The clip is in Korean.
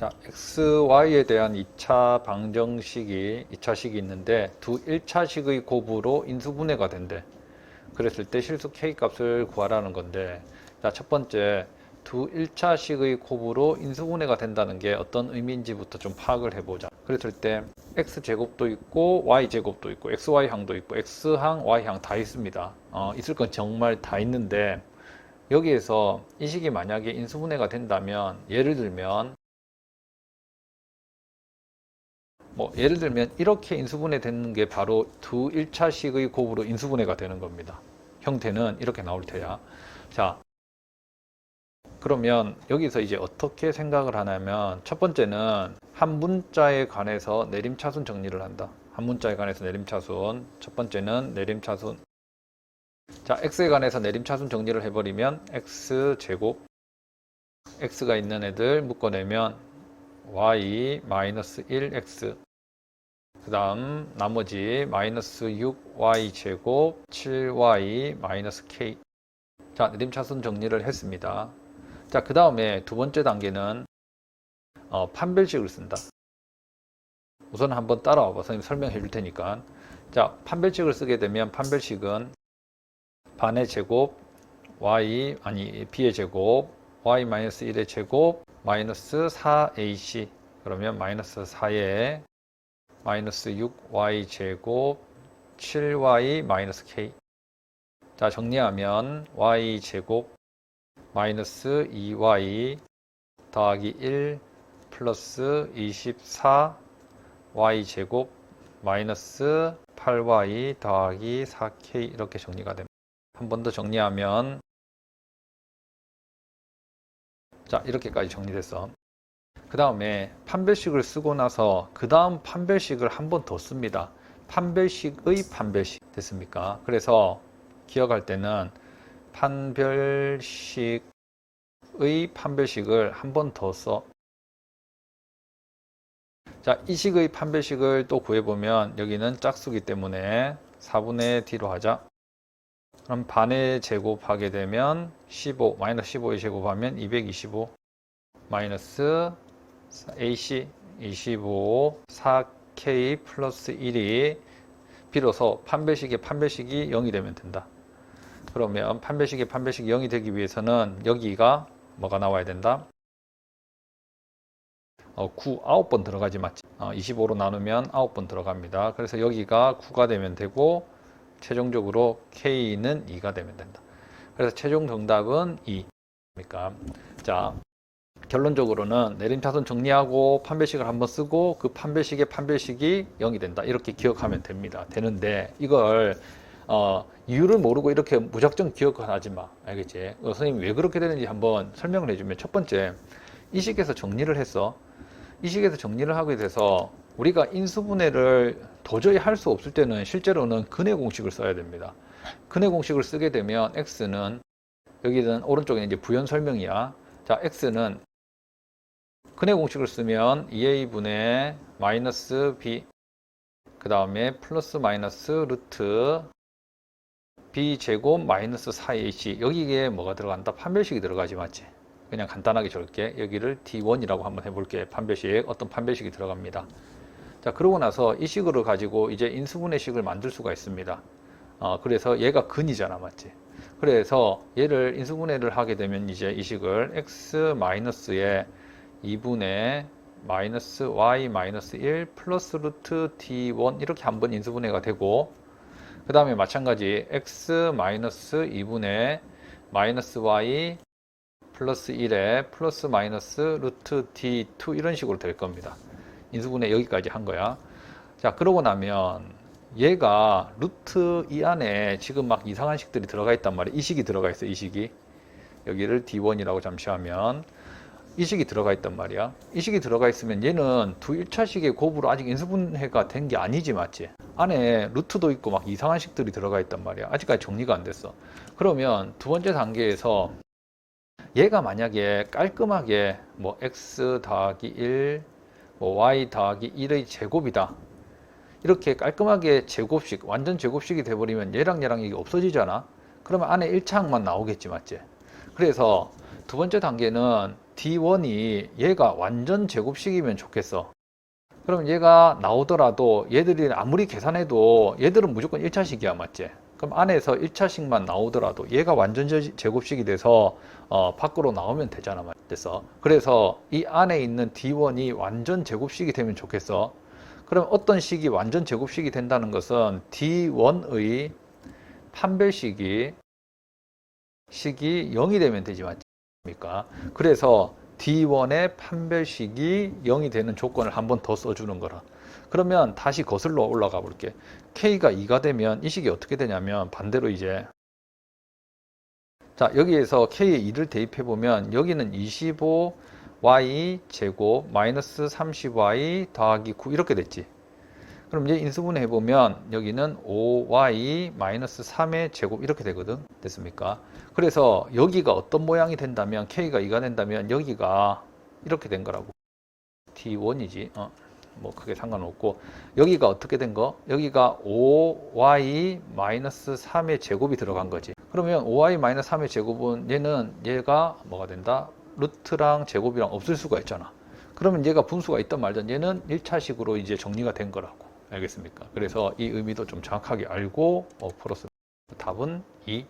자, XY에 대한 2차 방정식이 2차식이 있는데 두 1차식의 곱으로 인수분해가 된대. 그랬을 때 실수 K 값을 구하라는 건데 자, 첫 번째 두 1차식의 곱으로 인수분해가 된다는 게 어떤 의미인지부터 좀 파악을 해보자. 그랬을 때 x제곱도 있고 y제곱도 있고 xy항도 있고 x항, y항 다 있습니다. 어, 있을 건 정말 다 있는데 여기에서 이 식이 만약에 인수분해가 된다면 예를 들면 뭐 예를 들면 이렇게 인수분해 되는 게 바로 두 1차식의 곱으로 인수분해가 되는 겁니다. 형태는 이렇게 나올 테야. 자, 그러면 여기서 이제 어떻게 생각을 하냐면 첫 번째는 한 문자에 관해서 내림차순 정리를 한다. 한 문자에 관해서 내림차순. 첫 번째는 내림차순. 자, x에 관해서 내림차순 정리를 해버리면 x 제곱 x가 있는 애들 묶어내면 y 마이너스 1x 그 다음 나머지 마이너스 6y 제곱 7y 마이너스 k. 자 내림차순 정리를 했습니다. 자 그 다음에 두 번째 단계는 어, 판별식을 쓴다. 우선 한번 따라와 봐. 선생님 설명해 줄 테니까. 자 판별식을 쓰게 되면 판별식은 반의 제곱 y 아니 b의 제곱 y 마이너스 1의 제곱 마이너스 4ac 그러면 마이너스 4에 마이너스 6y 제곱 7y 마이너스 k 자 정리하면 y 제곱 마이너스 2y 더하기 1 플러스 24 y 제곱 마이너스 8y 더하기 4k 이렇게 정리가 됩니다. 한 번 더 정리하면 자 이렇게까지 정리됐어. 그 다음에 판별식을 쓰고 나서 그 다음 판별식을 한 번 더 씁니다. 판별식의 판별식 됐습니까? 그래서 기억할 때는 판별식의 판별식을 한 번 더 써. 자, 이 식의 판별식을 또 구해보면 여기는 짝수기 때문에 4분의 D로 하자. 그럼 반의 제곱하게 되면 15, 마이너스 15의 제곱하면 225 마이너스 AC 25 4K 플러스 1이 비로소 판별식의 판별식이 0이 되면 된다. 그러면 판별식의 판별식이 0이 되기 위해서는 여기가 뭐가 나와야 된다? 어, 9, 9번 들어가지 맞지? 어, 25로 나누면 9번 들어갑니다. 그래서 여기가 9가 되면 되고 최종적으로 K는 2가 되면 된다. 그래서 최종 정답은 2. 그러니까 자 결론적으로는 내림차순 정리하고 판별식을 한번 쓰고 그 판별식의 판별식이 0이 된다. 이렇게 기억하면 됩니다. 되는데 이걸 어, 이유를 모르고 이렇게 무작정 기억하지 마. 알겠지? 어, 선생님이 왜 그렇게 되는지 한번 설명을 해주면 첫 번째 이 식에서 정리를 했어. 이 식에서 정리를 하게 돼서 우리가 인수분해를 도저히 할 수 없을 때는 실제로는 근해 공식을 써야 됩니다. 근해 공식을 쓰게 되면 x는 여기는 오른쪽에 이제 부연 설명이야. 자, x는 근해 공식을 쓰면 2a분의 마이너스 b 그 다음에 플러스 마이너스 루트 b 제곱 마이너스 4ac 여기에 뭐가 들어간다? 판별식이 들어가지 맞지? 그냥 간단하게 적을게 여기를 d1이라고 한번 해볼게 판별식 어떤 판별식이 들어갑니다 자 그러고 나서 이 식으로 가지고 이제 인수분해 식을 만들 수가 있습니다 어, 그래서 얘가 근이잖아 맞지 그래서 얘를 인수분해를 하게 되면 이제 이 식을 x 마이너스에 2분의 마이너스 y 마이너스 1 플러스 루트 d1 이렇게 한번 인수분해가 되고 그 다음에 마찬가지 x 마이너스 2분의 마이너스 y 플러스 1에 플러스 마이너스 루트 d2 이런 식으로 될 겁니다. 인수분해 여기까지 한 거야. 자 그러고 나면 얘가 루트 이 안에 지금 막 이상한 식들이 들어가 있단 말이야. 이 식이 들어가 있어. 이 식이 여기를 d1이라고 잠시 하면 이 식이 들어가 있단 말이야. 이 식이 들어가 있으면 얘는 두 1차식의 곱으로 아직 인수분해가 된 게 아니지 맞지? 안에 루트도 있고 막 이상한 식들이 들어가 있단 말이야. 아직까지 정리가 안 됐어. 그러면 두 번째 단계에서 얘가 만약에 깔끔하게 뭐 x 더하기 1, 뭐 y 더하기 1의 제곱이다. 이렇게 깔끔하게 제곱식, 완전 제곱식이 돼버리면 얘랑 얘랑 이게 없어지잖아. 그러면 안에 1차항만 나오겠지, 맞지? 그래서 두 번째 단계는 D1이 얘가 완전 제곱식이면 좋겠어. 그럼 얘가 나오더라도 얘들이 아무리 계산해도 얘들은 무조건 1차식이야, 맞지? 그럼 안에서 1차식만 나오더라도 얘가 완전 제- 제곱식이 돼서 어, 밖으로 나오면 되잖아, 맞겠어? 그래서 이 안에 있는 D1이 완전 제곱식이 되면 좋겠어. 그럼 어떤 식이 완전 제곱식이 된다는 것은 D1의 판별식이 식이 0이 되면 되지 맞습니까? 그래서 D1의 판별식이 0이 되는 조건을 한 번 더 써주는 거라. 그러면 다시 거슬러 올라가 볼게. K가 2가 되면 이 식이 어떻게 되냐면 반대로 이제 자 여기에서 K에 2를 대입해 보면 여기는 25y 제곱 마이너스 30y 더하기 9 이렇게 됐지. 그럼 이제 인수분해 해보면 여기는 5y 마이너스 3의 제곱 이렇게 되거든. 됐습니까? 그래서 여기가 어떤 모양이 된다면 k가 2가 된다면 여기가 이렇게 된 거라고. t1이지. 어, 뭐 크게 상관없고 여기가 어떻게 된 거? 여기가 5y 마이너스 3의 제곱이 들어간 거지. 그러면 5y 마이너스 3의 제곱은 얘는 얘가 뭐가 된다? 루트랑 제곱이랑 없을 수가 있잖아. 그러면 얘가 분수가 있던 말든 얘는 1차식으로 이제 정리가 된 거라고. 알겠습니까? 그래서 이 의미도 좀 정확하게 알고 어, 풀었습니다. 답은 2.